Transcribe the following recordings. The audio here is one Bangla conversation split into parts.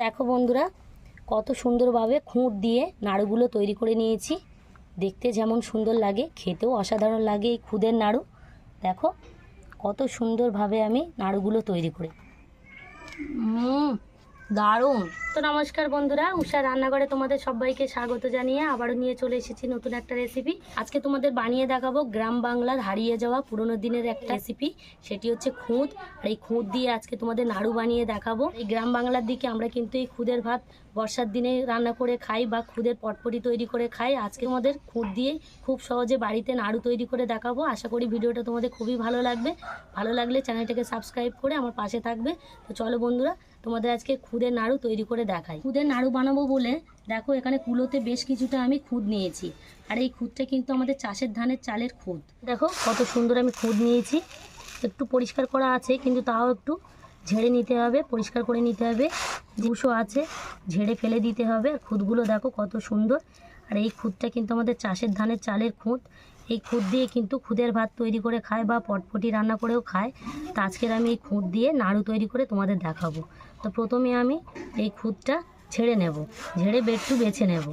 দেখো বন্ধুরা, কত সুন্দরভাবে খুঁত দিয়ে নাড়ুগুলো তৈরি করে নিয়েছি। দেখতে যেমন সুন্দর লাগে, খেতেও অসাধারণ লাগে এই খুদের নাড়ু। দেখো, কত সুন্দরভাবে আমি নাড়ুগুলো তৈরি করি। দারুণ! তো নমস্কার বন্ধুরা, উষা রান্নাঘরে তোমাদের সবাইকে স্বাগত জানিয়ে আবারও নিয়ে চলে এসেছি নতুন একটা রেসিপি আজকে তোমাদের বানিয়ে দেখাবো গ্রাম বাংলার হারিয়ে যাওয়া পুরোনো দিনের একটা রেসিপি সেটি হচ্ছে খুদ। আর এই খুদ দিয়ে আজকে তোমাদের নাড়ু বানিয়ে দেখাবো। এই গ্রাম বাংলার দিকে আমরা কিন্তু এই খুদের ভাত বর্ষার দিনে রান্না করে খাই বা খুদের পটপটি তৈরি করে খাই। আজকে তোমাদের খুদ দিয়ে খুব সহজে বাড়িতে নাড়ু তৈরি করে দেখাবো। আশা করি ভিডিওটা তোমাদের খুবই ভালো লাগবে। ভালো লাগলে চ্যানেলটাকে সাবস্ক্রাইব করে আমার পাশে থাকবে। তো চলো বন্ধুরা, তোমাদের আজকে খুদের নাড়ু তৈরি করে দেখাই। খুদের নাড়ু বানাবো বলে দেখো এখানে কুলোতে বেশ কিছুটা আমি খুদ নিয়েছি। আর এই খুদটা কিন্তু আমাদের চাষের ধানের চালের খুদ। দেখো কত সুন্দর আমি খুদ নিয়েছি। একটু পরিষ্কার করা আছে, কিন্তু তাও একটু ঝেড়ে নিতে হবে, পরিষ্কার করে নিতে হবে। দুশো আছে, ঝেড়ে ফেলে দিতে হবে। আর খুদগুলো দেখো কত সুন্দর। আর এই খুদটা কিন্তু আমাদের চাষের ধানের চালের খুদ। এই খুদ দিয়ে কিন্তু খুদের ভাত তৈরি করে খায় বা পটপটি রান্না করেও খায়। তা আজকের আমি এই খুদ দিয়ে নাড়ু তৈরি করে তোমাদের দেখাবো। তো প্রথমে আমি এই খুদটা ছেড়ে নেব। ঝেড়ে বেটটু বেছে নেব।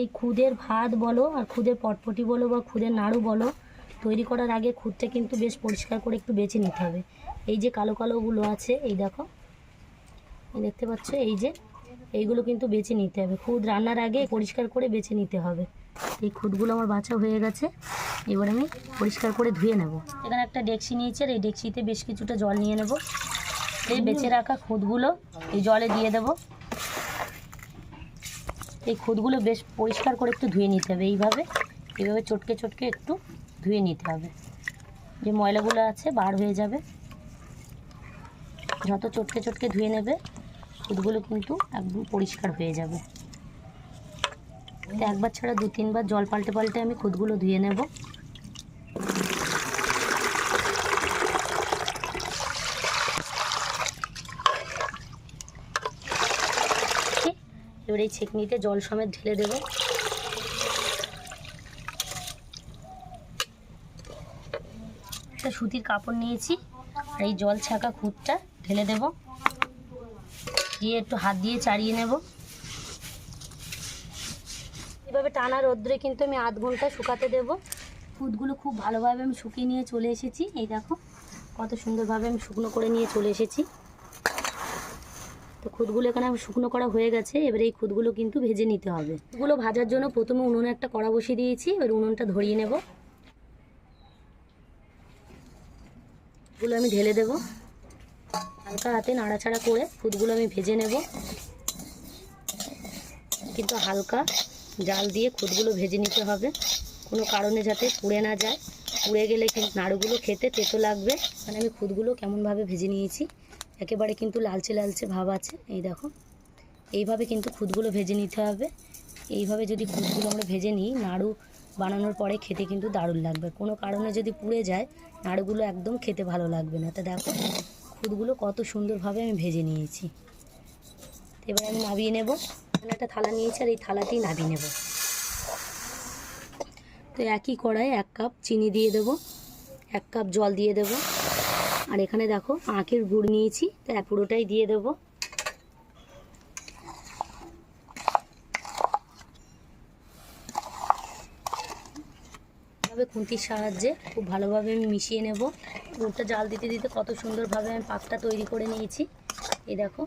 এই খুদের ভাত বলো আর খুদের পটপটি বলো বা খুদের নাড়ু বলো, তৈরি করার আগে খুদটা কিন্তু বেশ পরিষ্কার করে একটু বেছে নিতে হবে। এই যে কালো কালোগুলো আছে, এই দেখো। দেখতে পাচ্ছ, এই যে এইগুলো কিন্তু বেছে নিতে হবে। খুদ রান্নার আগে পরিষ্কার করে বেছে নিতে হবে। এই খুদগুলো আমার বাছা হয়ে গেছে। এবার আমি পরিষ্কার করে ধুয়ে নেব। এখানে একটা ডেকসি নিয়েছি, আর এই ডেকসিতে বেশ কিছুটা জল নিয়ে নেব। এই বেছে রাখা খুদগুলো এই জলে দিয়ে দেব। এই খুদগুলো বেশ পরিষ্কার করে একটু ধুয়ে নিতে হবে এইভাবে। এইভাবে চটকে চটকে একটু ধুয়ে নিতে হবে। যে ময়লাগুলো আছে বার হয়ে যাবে। যত চটকে চটকে ধুয়ে নেবে খুদগুলো কিন্তু একদম পরিষ্কার হয়ে যাবে। একবার ছাড়া দু তিনবার জল পাল্টে পাল্টে আমি খুদগুলো ধুয়ে নেব। এবার এই ছেঁকনিতে জল সমেত ঢেলে দেবো। একটা সুতির কাপড় নিয়েছি, আর এই জল ছাকা খুঁতটা ঢেলে দেব। দিয়ে একটু হাত দিয়ে চাড়িয়ে নেব। এভাবে টানা রোদ্রে কিন্তু আমি আধ ঘণ্টা শুকাতে দেব। খুদগুলো খুব ভালোভাবে আমি শুকিয়ে নিয়ে চলে এসেছি। এই দেখো কত সুন্দরভাবে আমি শুকনো করে নিয়ে চলে এসেছি। তো খুদগুলো এখানে শুকনো করা হয়ে গেছে। এবারে এই খুদগুলো কিন্তু ভেজে নিতে হবে। এগুলো ভাজার জন্য প্রথমে উনুনে একটা কড়া বসিয়ে দিয়েছি। এবার উনুনটা ধরিয়ে নেব। ফুলগুলো আমি ঢেলে দেব। হালকা হাতে নাড়াচাড়া করে ফুটগুলো আমি ভেজে নেব। কিন্তু হালকা জাল দিয়ে খুদগুলো ভেজে নিতে হবে। কোনো কারণে যাতে পুড়ে না যায়। পুড়ে গেলে কিন্তু নাড়ুগুলো খেতে তেতো লাগবে। মানে আমি খুদগুলো কেমনভাবে ভেজে নিয়েছি। একেবারে কিন্তু লালচে লালচে ভাব আছে। এই দেখো, এইভাবে কিন্তু খুদগুলো ভেজে নিতে হবে। এইভাবে যদি খুদগুলো আমরা ভেজে নিই, নাড়ু বানানোর পরে খেতে কিন্তু দারুণ লাগবে। কোনো কারণে যদি পুড়ে যায়, নাড়ুগুলো একদম খেতে ভালো লাগবে না। তা দেখো খুদগুলো কত সুন্দরভাবে আমি ভেজে নিয়েছি। এবার আমি নাবিয়ে নেব। এখানে একটা থালা নিয়েছি আর এই থালাতেই নাবিয়ে নেব। তো একই কড়াই এক কাপ চিনি দিয়ে দেব, এক কাপ জল দিয়ে দেব। আর এখানে দেখো আখের গুড় নিয়েছি, তো পুরোটাই দিয়ে দেবো। খুন্তির সাহায্যে খুব ভালোভাবে আমি মিশিয়ে নেব। গুড়টা জাল দিতে দিতে কত সুন্দরভাবে আমি পাকটা তৈরি করে নিয়েছি। এই দেখো।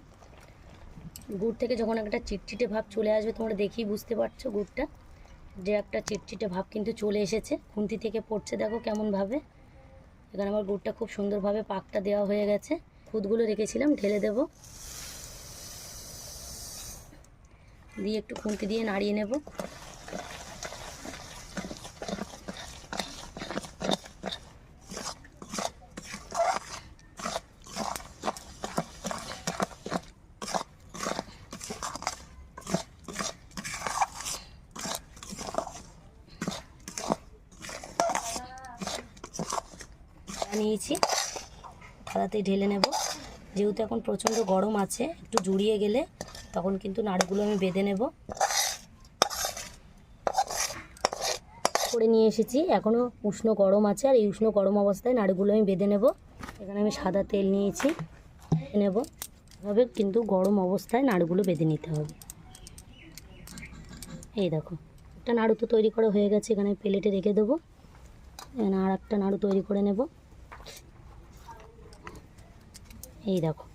গুড় থেকে যখন একটা চিটচিটে ভাব চলে আসবে, তোমরা দেখেই বুঝতে পারছ গুড়টা। যে একটা চিটচিটে ভাব কিন্তু চলে এসেছে। খুন্তি থেকে পড়ছে, দেখো কেমনভাবে। এখানে আমার গুড়টা খুব সুন্দরভাবে পাকটা দেওয়া হয়ে গেছে। খুদগুলো রেখেছিলাম, ঢেলে দেব। দিয়ে একটু খুন্তি দিয়ে নাড়িয়ে নেব। নিয়েছি। থালাতে ঢেলে নেব। যেহেতু এখন প্রচণ্ড গরম আছে, একটু জুড়িয়ে গেলে তখন কিন্তু নাড়ুগুলো আমি বেঁধে নেব। করে নিয়ে এসেছি। এখনও উষ্ণ গরম আছে আর এই উষ্ণ গরম অবস্থায় নাড়ুগুলো আমি বেঁধে নেব। এখানে আমি সাদা তেল নিয়েছি নেব। এভাবে কিন্তু গরম অবস্থায় নাড়ুগুলো বেঁধে নিতে হবে। এই দেখো, একটা নাড়ু তো তৈরি করা হয়ে গেছে। এখানে প্লেটে রেখে দেবো। আর একটা নাড়ু তৈরি করে নেব। এই দেখো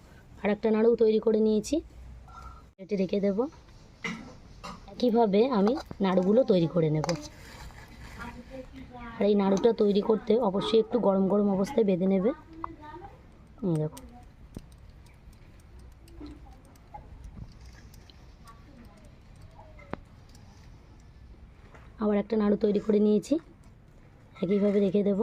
আর একটা নাড়ু তৈরি করে নিয়েছি। প্লেটে রেখে দেব। একইভাবে আমি নাড়ুগুলো তৈরি করে নেব। আর এই নাড়ুটা তৈরি করতে অবশ্যই একটু গরম গরম অবস্থায় বেঁধে নেবে। দেখো। আবার একটা নাড়ু তৈরি করে নিয়েছি। একইভাবে রেখে দেব।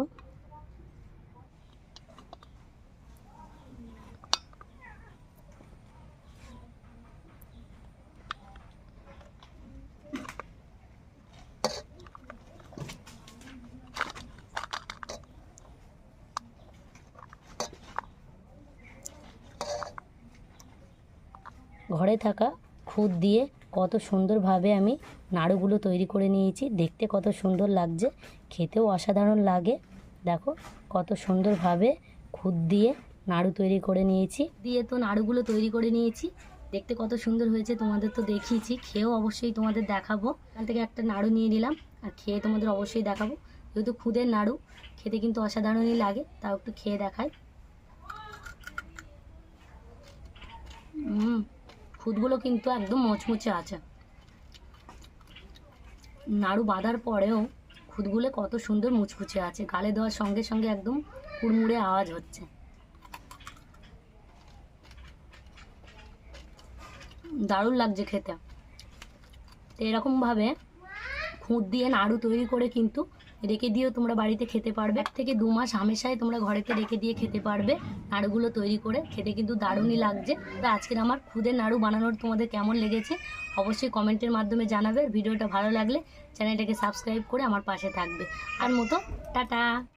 ঘরে থাকা খুদ দিয়ে কত সুন্দরভাবে আমি নাড়ুগুলো তৈরি করে নিয়েছি। দেখতে কত সুন্দর লাগছে, খেতেও অসাধারণ লাগে। দেখো, কত সুন্দরভাবে খুদ দিয়ে নাড়ু তৈরি করে নিয়েছি। দিয়ে তো নাড়ুগুলো তৈরি করে নিয়েছি। দেখতে কত সুন্দর হয়েছে, তোমাদের তো দেখিয়েছি। খেয়েও অবশ্যই তোমাদের দেখাবো। এখান থেকে একটা নাড়ু নিয়ে নিলাম, আর খেয়ে তোমাদের অবশ্যই দেখাবো। যেহেতু খুদের নাড়ু, খেতে কিন্তু অসাধারণই লাগে, তাও একটু খেয়ে দেখাই। খুদগুলো কিন্তু একদম মচমচে আছে। নাড়ু বাঁধার পরেও খুদগুলো কত সুন্দর মুচকুচে আছে। গালে দেওয়ার সঙ্গে সঙ্গে একদম কুড়মুড়ে আওয়াজ হচ্ছে। দারুণ লাগছে খেতে। তো এরকমভাবে খুঁত দিয়ে নাড়ু তৈরি করে কিন্তু রেখে দিয়েও তোমরা বাড়িতে খেতে পারবে। এক থেকে দু মাস হামেশাই তোমরা ঘরেতে রেখে দিয়ে খেতে পারবে। নাড়ুগুলো তৈরি করে খেতে কিন্তু দারুণই লাগছে। তো আজকের আমার খুদের নাড়ু বানানোর তোমাদের কেমন লেগেছে, অবশ্যই কমেন্টের মাধ্যমে জানাবে। ভিডিওটা ভালো লাগলে চ্যানেলটাকে সাবস্ক্রাইব করে আমার পাশে থাকবে। আর মতো, টাটা!